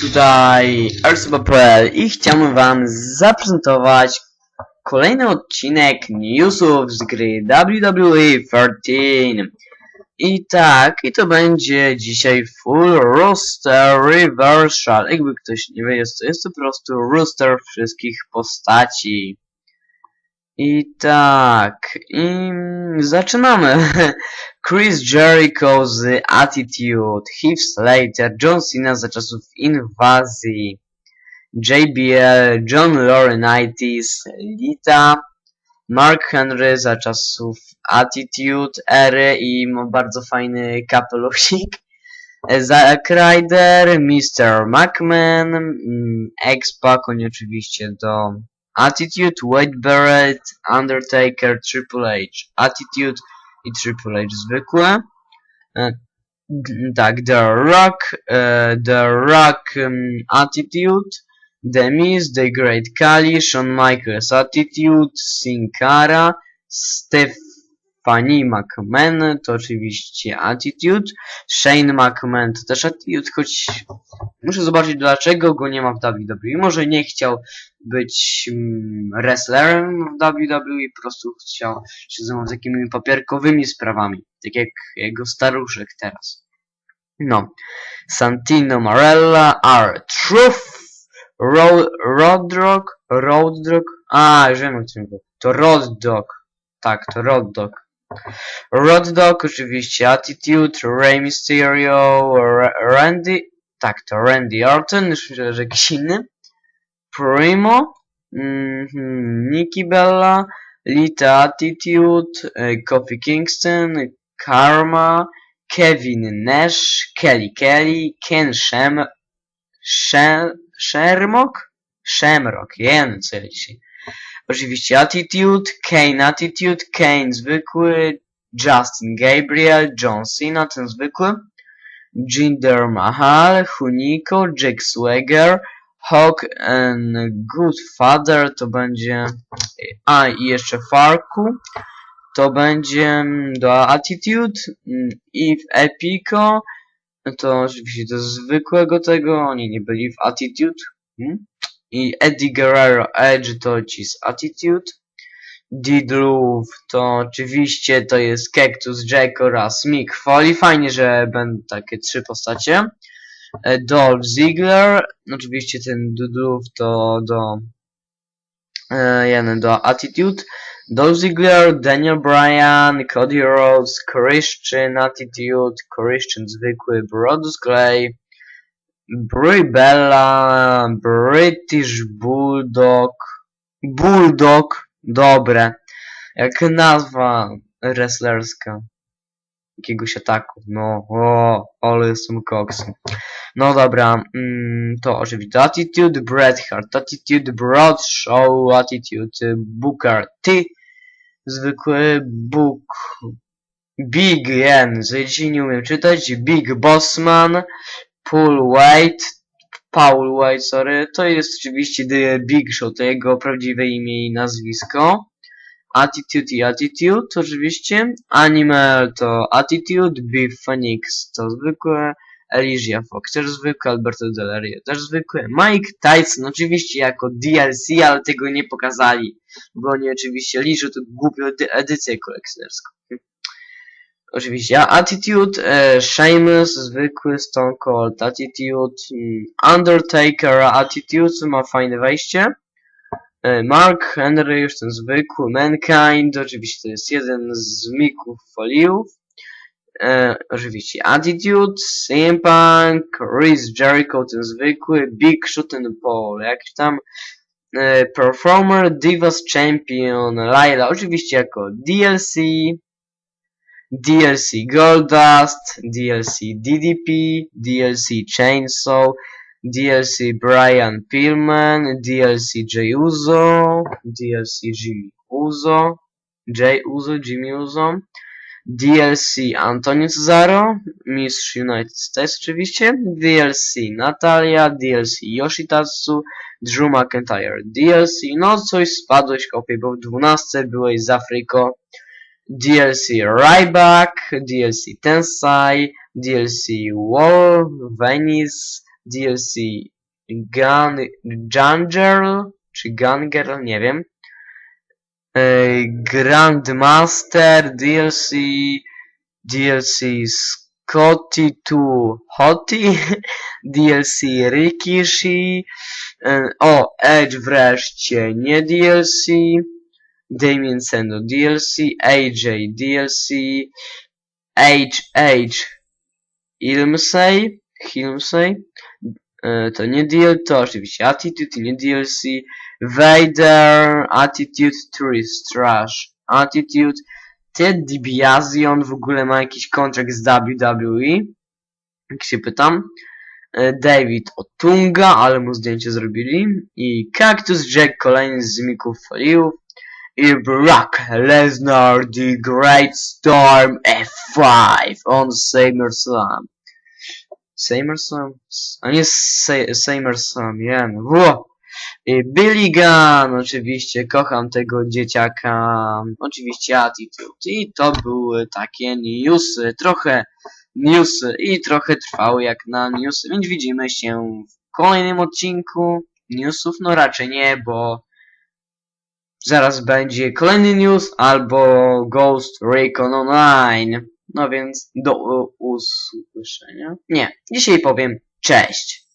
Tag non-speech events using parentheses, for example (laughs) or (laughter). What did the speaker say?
Tutaj Arsub.pl i chciałbym wam zaprezentować kolejny odcinek newsów z gry WWE 13. I tak, i to będzie dzisiaj full roster reversal. Jakby ktoś nie wie, jest to, jest to po prostu roster wszystkich postaci. I tak, i zaczynamy. (laughs) Chris Jericho z Attitude, Heath Slater, John Cena za czasów inwazji, JBL, John Laurinaitis, Lita, Mark Henry za czasów Attitude, Ery i ma bardzo fajny kapelusik, (laughs) Zack Ryder, Mr. McMahon, mm, X-Pac, oni oczywiście do Attitude, Wade Barrett, Undertaker, Triple H, Attitude i Triple H zwykłe. E, tak, The Rock, e, The Rock um, Attitude, The Miz, The Great Kali, Shawn Michaels Attitude, Sin Cara, Stephanie McMahon, to oczywiście Attitude, Shane McMahon to też Attitude, choć muszę zobaczyć dlaczego go nie ma w WWE. Może nie chciał być mm, wrestlerem w WWE, po prostu chciał się zajmować takimi papierkowymi sprawami, tak jak jego staruszek teraz. No. Santino Marella, R. Truth, Ro Rodrock, Roadrock, a, już wiem o czym. To Road Dog. Tak, to Road Dog. Road Dog, oczywiście Attitude, Rey Mysterio, Ra- Randy, tak, to Randy Orton, już myślę, że jakiś inny. Primo, mhm, Nikki Bella, Lita Attitude, e, Kofi Kingston, Karma, Kevin Nash, Kelly Kelly, Ken Shem, Shem, Shermok? Shamrock, jen, co dzisiaj. Oczywiście Attitude, Kane Attitude, Kane zwykły, Justin Gabriel, John Cena, ten zwykły, Jinder Mahal, Huniko, Jack Swagger, Hawk and Goodfather to będzie. A i jeszcze Farku. To będzie mm, do Attitude mm, i w Epico. To oczywiście do zwykłego tego. Oni nie byli w Attitude. Hmm? I Eddie Guerrero Edge to z Attitude. Didrów to oczywiście to jest Cactus Jack oraz Mick Foley. Fajnie, że będą takie trzy postacie. E, Dolph Ziggler, oczywiście ten Dudów to do e, jeden do Attitude, Dolph Ziggler, Daniel Bryan, Cody Rhodes, Christian Attitude, Christian zwykły, Brodus Clay, Brie Bella, British Bulldog, Bulldog, dobre, jak nazwa wrestlerska? Jakiegoś ataku, no, o, ale jestem koksem. No dobra, mm, to oczywiście. Attitude, Bret Hart, Attitude, Broad Show, Attitude, Booker T, zwykły Book, Big Yen, z nie umiem czytać, Big Bossman, Paul White, Paul White, sorry, to jest oczywiście The Big Show, to jego prawdziwe imię i nazwisko. Attitude i Attitude, oczywiście. Animal to Attitude, Beef Phoenix to zwykłe, Elijah Fox też zwykły, Alberto Del Rio też zwykły, Mike Tyson oczywiście jako DLC, ale tego nie pokazali, bo oni oczywiście liczą to głupią edy- edycję kolekcjonerską. Oczywiście, Attitude, e, Sheamus, zwykły Stone Cold Attitude, mm, Undertaker Attitude, ma fajne wejście. E, Mark Henry, już ten zwykły, Mankind, oczywiście to jest jeden z mików foliów. E, oczywiście Attitude, CM Punk, Chris Jericho, ten zwykły, Big Show, ten Paul, jakiś tam e, Performer, Divas Champion, Layla, oczywiście jako DLC, DLC Goldust, DLC DDP, DLC Chainsaw, DLC Brian Pillman, DLC Jay Uzo, DLC Jimmy Uzo, Jay Uzo, Jimmy Uzo, DLC Antonio Cesaro, Mistrz United States oczywiście, DLC Natalia, DLC Yoshitatsu, Drew McIntyre, DLC, no coś spadłeś kopie, bo w 12 byłeś z Afryko, DLC Ryback, DLC Tensai, DLC War, Venice, DLC Gun, Gungerl, czy Gungirl, nie wiem. E, Grandmaster DLC, DLC Scotty to Hottie, (laughs) DLC Rikishi, e, o, Edge wreszcie, nie DLC, Damien Sendo DLC, AJ DLC, HH Ilmsey, Hilmsey, e, to nie DL, to oczywiście Attitude nie DLC, Vader, Attitude 3, Strash, Attitude, Ted DiBiase, on w ogóle ma jakiś kontrakt z WWE, jak się pytam, E, David Otunga, ale mu zdjęcie zrobili, i Cactus Jack, kolejny z mików foliów, i Brock Lesnar, The Great Storm F5 on SummerSlam. SummerSlam? A nie SummerSlam. Wo! I Billy Gunn, oczywiście, kocham tego dzieciaka, oczywiście Attitude. I to były takie newsy, trochę newsy i trochę trwały jak na newsy, więc widzimy się w kolejnym odcinku newsów, no raczej nie, bo zaraz będzie kolejny news albo Ghost Recon Online. No więc do usłyszenia. Nie, dzisiaj powiem cześć.